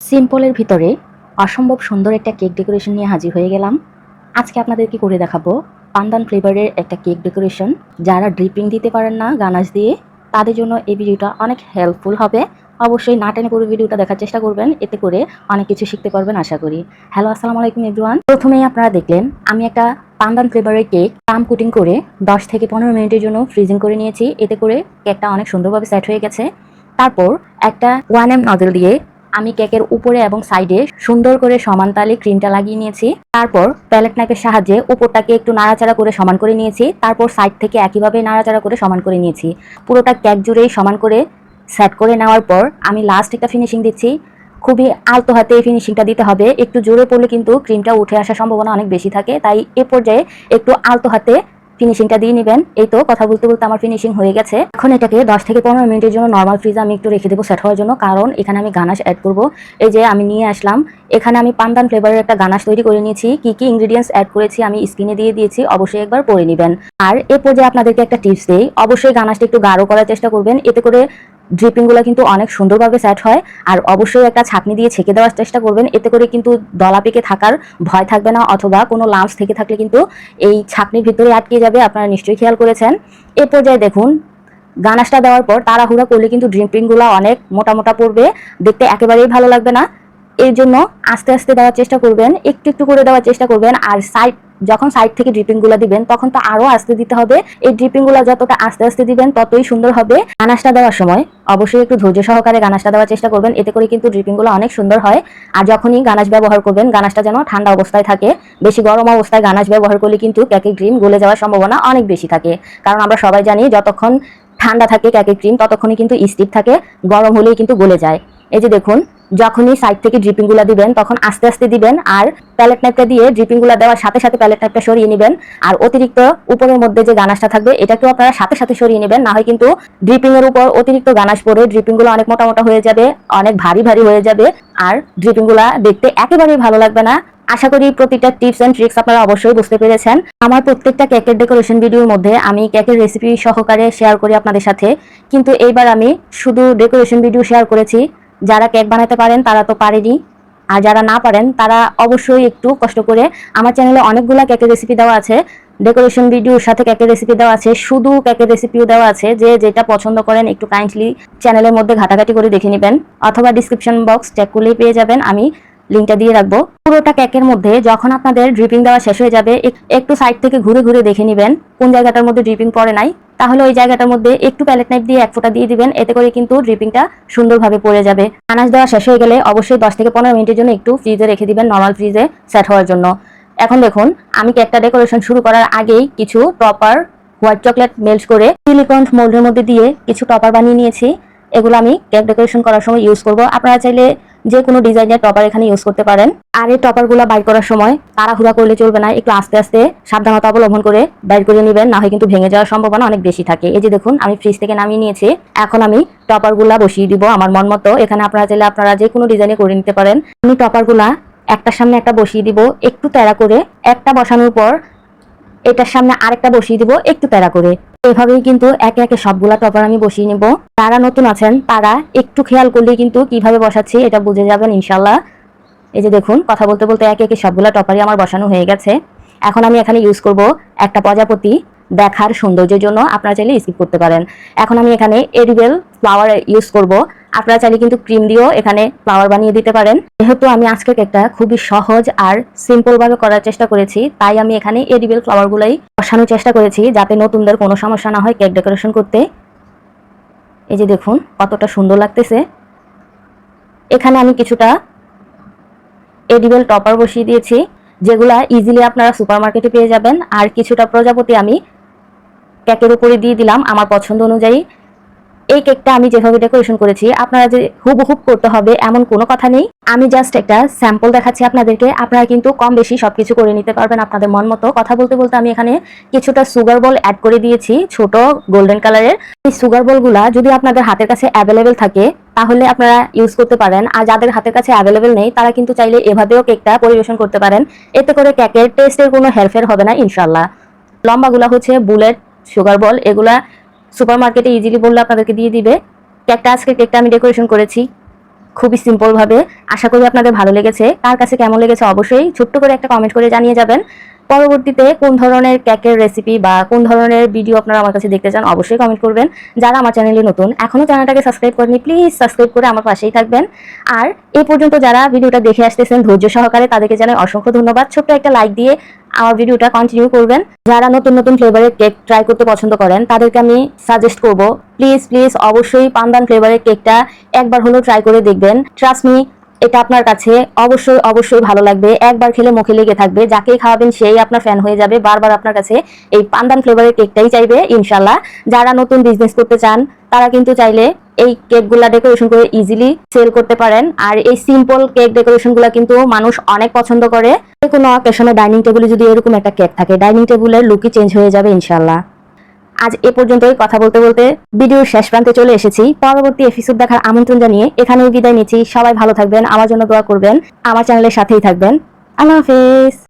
সিম্পলের ভিতরে অসম্ভব সুন্দর একটা কেক ডেকোরেশন নিয়ে হাজির হয়ে গেলাম। আজকে আপনাদেরকে করে দেখাবো? পান্দান ফ্লেভারের একটা কেক ডেকোরেশন। যারা ড্রিপিং দিতে পারেন না গানাশ দিয়ে, তাদের জন্য এই ভিডিওটা অনেক হেল্পফুল হবে। অবশ্যই না টেনে পুরো ভিডিওটা দেখার চেষ্টা করবেন, এতে করে অনেক কিছু শিখতে পারবেন, আশা করি। হ্যালো, আসসালামু আলাইকুম এভরিওয়ান প্রথমেই আপনারা দেখলেন, আমি একটা পান্দান ফ্লেভারের কেক পাম কুটিং করে 10 থেকে পনেরো মিনিটের জন্য ফ্রিজিং করে নিয়েছি। এতে করে কেকটা অনেক সুন্দরভাবে সেট হয়ে গেছে। তারপর একটা ওয়ান এম নজল দিয়ে আমি কেকের উপরে এবং সাইডে সুন্দর করে সমান তালে ক্রিমটা লাগিয়ে নিয়েছি। তারপর প্যালেট নাইফের সাহায্যে উপরটাকে একটু নাড়াচাড়া করে সমান করে নিয়েছি। তারপর সাইড থেকে একইভাবে নাড়াচাড়া করে সমান করে নিয়েছি। পুরোটা কেক জুড়েই সমান করে সেট করে নেওয়ার পর আমি লাস্ট একটা ফিনিশিং দিচ্ছি। খুবই আলতো হাতে এই ফিনিশিংটা দিতে হবে। একটু জোরে পড়লে কিন্তু ক্রিমটা উঠে আসার সম্ভাবনা অনেক বেশি থাকে। তাই এ পর্যায়ে একটু আলতো হাতে ফিনিশিংটা দিয়ে নেবেন। এই তো, কথা বলতে বলতে আমার ফিনিশিং হয়ে গেছে। এখন এটাকে দশ থেকে পনেরো মিনিটের জন্য নর্মাল ফ্রিজে আমি একটু রেখে দেবো সেট হওয়ার জন্য। কারণ এখানে আমি গানাশ অ্যাড করব। এই যে আমি নিয়ে আসলাম, এখানে আমি পান্দান ফ্লেভারের একটা গানাশ তৈরি করে নিয়েছি। কি কি ইনগ্রিডিয়েন্টস অ্যাড করেছি আমি স্ক্রিনে দিয়ে দিয়েছি, অবশ্যই একবার পরে নেবেন। আর এরপর যে আপনাদেরকে একটা টিপস দিই। অবশ্যই গানাশটা একটু গাঢ় করার চেষ্টা করবেন। এতে করে ড্রিপিংগুলো কিন্তু অনেক সুন্দরভাবে সেট হয়। আর অবশ্যই একটা ছাঁকনি দিয়ে ছেঁকে দেওয়ার চেষ্টা করবেন। এতে করে কিন্তু দলা পেকে থাকার ভয় থাকবে না অথবা কোনো লাম্পস থেকে থাকলে কিন্তু এই ছাঁকনির ভিতরে আটকে যাবে। আপনারা নিশ্চয়ই খেয়াল করেছেন। এ পর্যায়ে দেখুন, গানাশটা দেওয়ার পর তাড়াহুড়া করলে কিন্তু ড্রিপিংগুলো অনেক মোটা মোটা পড়বে। দেখতে একেবারেই ভালো লাগবে না। এর জন্য আস্তে আস্তে দেওয়ার চেষ্টা করবেন। একটু একটু করে দেওয়ার চেষ্টা করবেন। আর সাইড যখন সাইড থেকে ড্রিপিংগুলো দিবেন, তখন তো আরও আস্তে দিতে হবে। এই ড্রিপিংগুলো যতটা আস্তে আস্তে দিবেন, ততই সুন্দর হবে। গানাশটা দেওয়ার সময় অবশ্যই একটু ধৈর্য সহকারে গানাশটা দেওয়ার চেষ্টা করবেন। এতে করে কিন্তু ড্রিপিংগুলো অনেক সুন্দর হয়। আর যখনই গানাশ ব্যবহার করবেন, গানাশটা যেন ঠান্ডা অবস্থায় থাকে। বেশি গরম অবস্থায় গানাশ ব্যবহার করলে কিন্তু কেকের ক্রিম গলে যাওয়ার সম্ভাবনা অনেক বেশি থাকে। কারণ আমরা সবাই জানি, যতক্ষণ ঠান্ডা থাকে কেকের ক্রিম ততক্ষণই কিন্তু স্টিপ থাকে। গরম হলেই কিন্তু গলে যায়। এই যে দেখুন যখনই সাইড থেকে ড্রিপিংগুলো দিবেন, তখন আস্তে আস্তে দিবেন আর প্যালেট নাইপটা দিয়ে ড্রিপিংগুলো দেওয়ার সাথে সাথে প্যালেট নাইফটা সরিয়ে নেবেন। আর অতিরিক্ত উপরের মধ্যে যে গানাশটা থাকবে, এটাকেও আপনারা সাথে সাথে সরিয়ে নেবেন। না হয় কিন্তু ড্রিপিং এর উপর অতিরিক্ত গানাশ পরে ড্রিপিংগুলো অনেক মোটা মোটা হয়ে যাবে, অনেক ভারী ভারী হয়ে যাবে। আর ড্রিপিংগুলো দেখতে একেবারেই ভালো লাগবে না। আশা করি প্রতিটা টিপস এন্ড ট্রিক্স আপনারা অবশ্যই বুঝতে পেরেছেন। আমার প্রত্যেকটা কেকের ডেকোরেশন ভিডিওর মধ্যে আমি কেকের রেসিপি সহকারে শেয়ার করি আপনাদের সাথে। কিন্তু এইবার আমি শুধু ডেকোরেশন ভিডিও শেয়ার করেছি। যারা কেক বানাতে পারেন, তারা তো পারেনি। আর যারা না পারেন, তারা অবশ্যই একটু কষ্ট করে আমার চ্যানেলে অনেকগুলো কেকের রেসিপি দেওয়া আছে। ডেকোরেশন ভিডিওর সাথে কেকের রেসিপি দেওয়া আছে। শুধু কেকের রেসিপিও দেওয়া আছে। যে যেটা পছন্দ করেন, একটু কাইন্ডলি চ্যানেলের মধ্যে ঘাটাঘাটি করে দেখে নেবেন। অথবা ডিসক্রিপশন বক্স চেক করলেই পেয়ে যাবেন। আমি লিঙ্কটা দিয়ে রাখব। পুরোটা কেকের মধ্যে যখন আপনাদের ড্রিপিং দেওয়া শেষ হয়ে যাবে একটু সাইড থেকে ঘুরে ঘুরে দেখে নেবেন কোন জায়গাটার মধ্যে ড্রিপিং পড়ে নাই। তাহলে ওই জায়গাটার মধ্যে একটু প্যালেট নাইফ দিয়ে এক ফোঁটা দিয়ে দিবেন, এতে করে কিন্তু ড্রিপিংটা সুন্দরভাবে পড়ে যাবে। আনাজ দেওয়া শেষ হয়ে গেলে অবশ্যই দশ থেকে পনেরো মিনিটের জন্য একটু ফ্রিজে রেখে দিবেন নর্মাল ফ্রিজে সেট হওয়ার জন্য। এখন দেখুন, আমি কেকটা ডেকোরেশন শুরু করার আগেই কিছু টপার হোয়াইট চকলেট মেল্ট করে সিলিকন মোল্ডের মধ্যে দিয়ে কিছু টপার বানিয়ে নিয়েছি। এগুলো আমি কেক ডেকোরেশন করার সময় ইউজ করব। আপনারা চাইলে যে কোনো ডিজাইনের টপার এখানে ইউজ করতে পারেন। আর এই টপারগুলো বাইর করার সময় তাড়াহুড়া করলে চলবে না, একটু আস্তে আস্তে সাবধানতা অবলম্বন করে বাইর করে নেবেন, না হয় কিন্তু ভেঙে যাওয়ার সম্ভাবনা অনেক বেশি থাকে। এই যে দেখুন, আমি ফ্রিজ থেকে নামিয়ে নিয়েছি, এখন আমি টপারগুলা বসিয়ে দিব আমার মন মতো। এখানে আপনারা চাইলে আপনারা যে কোনো ডিজাইনে করে নিতে পারেন। আমি টপারগুলা একটার সামনে একটা বসিয়ে দিব, একটু তেড়া করে, একটা বসানোর পর এটার সামনে আরেকটা বসিয়ে দিব, একটু তেড়া করে। এভাবেই কিন্তু একে একে সবগুলা টপার আমি বসিয়ে নিব। যারা নতুন আছেন, তারা একটু খেয়াল করলে কিন্তু কীভাবে বসাচ্ছি এটা বুঝে যাবেন ইনশাল্লাহ এই যে দেখুন, কথা বলতে বলতে একে একে সবগুলা টপারই আমার বসানো হয়ে গেছে। এখন আমি এখানে ইউজ করব একটা প্রজাপতি দেখার সৌন্দর্যের জন্য, আপনারা চাইলে স্কিপ করতে পারেন। এখন আমি এখানে এডিবেল ফ্লাওয়ার ইউজ করব। আপনারা চাইলে কিন্তু ক্রিম দিয়েও এখানে ফ্লাওয়ার বানিয়ে দিতে পারেন। যেহেতু আমি আজকে কেকটা খুবই সহজ আর সিম্পল ভাবে করার চেষ্টা করেছি, তাই আমি এখানে এডিবেল ফ্লাওয়ারগুলোই বসানোর চেষ্টা করেছি যাতে নতুনদের কোনো সমস্যা না হয় কেক ডেকোরেশন করতে। এই যে দেখুন, কতটা সুন্দর লাগতেছে। এখানে আমি কিছুটা এডিবেল টপার বসিয়ে দিয়েছি, যেগুলা ইজিলি আপনারা সুপারমার্কেটে পেয়ে যাবেন। আর কিছুটা প্রজাপতি আমি কেকের উপরে দিয়ে দিলাম আমার পছন্দ অনুযায়ী। এই কেকটা আমি যেভাবে ডেকোরেশন করেছি, আপনারা যে হুবহুব করতে হবে এমন কোনো কথা নেই। আমি জাস্ট একটা স্যাম্পল দেখাচ্ছি আপনাদেরকে। আপনারা কিন্তু কম বেশি সবকিছু করে নিতে পারবেন আপনাদের মন মতো। কথা বলতে বলতে আমি এখানে কিছুটা সুগার বল অ্যাড করে দিয়েছি, ছোট গোল্ডেন কালারের এই সুগার বলগুলা যদি আপনাদের হাতের কাছে অ্যাভেলেবেল থাকে, তাহলে আপনারা ইউজ করতে পারেন। আর যাদের হাতের কাছে অ্যাভেলেবেল নেই, তারা কিন্তু চাইলে এভাবেও কেকটা পরিবেশন করতে পারেন। এতে করে কেকের টেস্টের কোনো হেরফের হবে না ইনশাল্লাহ লম্বাগুলা হচ্ছে বুলেট সুগার বল এগুলা সুপার মার্কেটে ইজিলি বললে আপনাদেরকে দিয়ে দিবে। কেকটা আজকে কেকটা আমি ডেকোরেশন করেছি, খুবই সিম্পলভাবে আশা করি আপনাদের ভালো লেগেছে। কার কাছে কেমন লেগেছে অবশ্যই ছোট্ট করে একটা কমেন্ট করে জানিয়ে যাবেন। পরবর্তীতে কোন ধরনের কেকের রেসিপি বা কোন ধরনের ভিডিও আপনারা আমার কাছে দেখতে চান অবশ্যই কমেন্ট করবেন। যারা আমার চ্যানেলে নতুন এখনও চ্যানেলটাকে সাবস্ক্রাইব করেনি প্লিজ সাবস্ক্রাইব করে আমার পাশেই থাকবেন। আর এই পর্যন্ত যারা ভিডিওটা দেখে আসতেছেন, ধৈর্য সহকারে তাদেরকে জানাই অসংখ্য ধন্যবাদ। ছোট্ট একটা লাইক দিয়ে আমার ভিডিওটা কন্টিনিউ করবেন। যারা নতুন নতুন ফ্লেভারের কেক ট্রাই করতে পছন্দ করেন, তাদেরকে আমি সাজেস্ট করব। প্লিজ প্লিজ অবশ্যই পান্দান ফ্লেভারের কেকটা একবার হলেও ট্রাই করে দেখবেন। ট্রাস্ট মি এটা আপনার কাছে অবশ্যই অবশ্যই ভালো লাগবে। একবার খেলে মুখে লেগে থাকবে। যাকেই খাওয়াবেন সেই আপনার ফ্যান হয়ে যাবে। বারবার আপনার কাছে এই পান্দান ফ্লেভারের কেকটাই চাইবে ইনশাল্লাহ যারা নতুন বিজনেস করতে চান, তারা কিন্তু চাইলে এই কেকগুলা ডেকোরেশন করে ইজিলি সেল করতে পারেন। আর এই সিম্পল কেক ডেকোরেশনগুলো কিন্তু মানুষ অনেক পছন্দ করে। কোনো অকেশনে ডাইনিং টেবিলে যদি এরকম একটা কেক থাকে ডাইনিং টেবিলের লুকই চেঞ্জ হয়ে যাবে ইনশাল্লাহ আজ এ পর্যন্তই কথা বলতে বলতে ভিডিওর শেষ প্রান্তে চলে এসেছি। পরবর্তী এপিসোড দেখার আমন্ত্রণ জানিয়ে এখানেই বিদায় নিচ্ছি। সবাই ভালো থাকবেন, আমার জন্য দোয়া করবেন, আমার চ্যানেলের সাথেই থাকবেন। আল্লাহ হাফেজ।